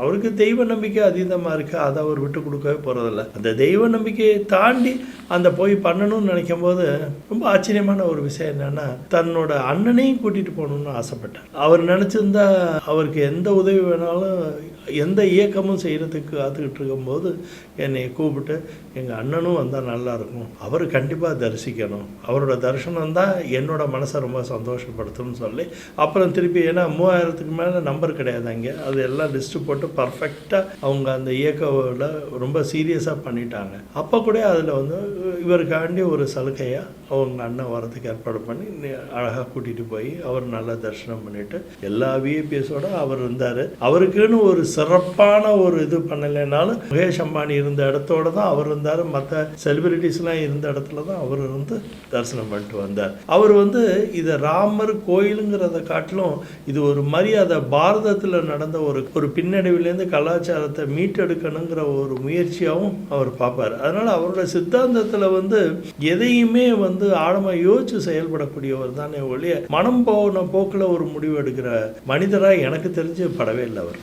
அவருக்கு தெய்வ நம்பிக்கை அதீதமாக இருக்குது அதை அவர் விட்டு கொடுக்கவே போகிறதில்ல அந்த தெய்வ நம்பிக்கையை தாண்டி அந்த போய் பண்ணணும்னு நினைக்கும் போது ரொம்ப ஆச்சரியமான ஒரு விஷயம் என்னென்னா தன்னோட அண்ணனையும் கூட்டிகிட்டு போகணும்னு ஆசைப்பட்டார். அவர் நினச்சிருந்தா அவருக்கு எந்த உதவி வேணாலும் எந்த இயக்கமும் செய்கிறதுக்கு காத்துக்கிட்டு இருக்கும்போது என்னை கூப்பிட்டு எங்கள் அண்ணனும் வந்தால் நல்லாயிருக்கும் அவர் கண்டிப்பாக தரிசிக்கணும். அவரோட தரிசனம் தான் என்னோட மனசை ரொம்ப சந்தோஷப்படுத்தும்னு சொல்லி. அப்புறம் திருப்பி ஏன்னா மூவாயிரத்துக்கு மேலே நம்பர் கிடையாது அங்கே. அது எல்லாம் லிஸ்ட்டு போட்டு பர்ஃபெக்டாக அவங்க அந்த இயக்கவில் ரொம்ப சீரியஸாக பண்ணிட்டாங்க. அப்போ கூட அதில் வந்து இவருக்காண்டி ஒரு சலுகையாக அவங்க அண்ணன் வரதுக்கு ஏற்பாடு பண்ணி அழகாக கூட்டிகிட்டு போய் அவர் நல்லா தரிசனம் பண்ணிட்டு எல்லா விஏபிஎஸோட அவர் இருந்தார். அவருக்குன்னு ஒரு சிறப்பான ஒரு இது பண்ணலைனாலும் முகேஷ் அம்பானி இருந்த இடத்தோட தான் அவர் இருந்தார். மற்ற செலிபிரிட்டிஸ்லாம் இருந்த இடத்துல தான் அவர் வந்து தரிசனம் பண்ணிட்டு வந்தார். அவர் வந்து இதை ராமர் கோயிலுங்கிறத காட்டிலும் இது ஒரு மரியாதை பாரதத்தில் நடந்த ஒரு ஒரு பின்னடைவிலேருந்து கலாச்சாரத்தை மீட்டெடுக்கணுங்கிற ஒரு முயற்சியாகவும் அவர் பார்ப்பார். அதனால் அவரோட சித்தாந்தத்தில் வந்து எதையுமே வந்து ஆழமாக யோசிச்சு செயல்படக்கூடியவர் தானே ஒழிய மனம் போன போக்கில் ஒரு முடிவு எடுக்கிற மனிதராக எனக்கு தெரிஞ்சு படவே இல்லை அவர்.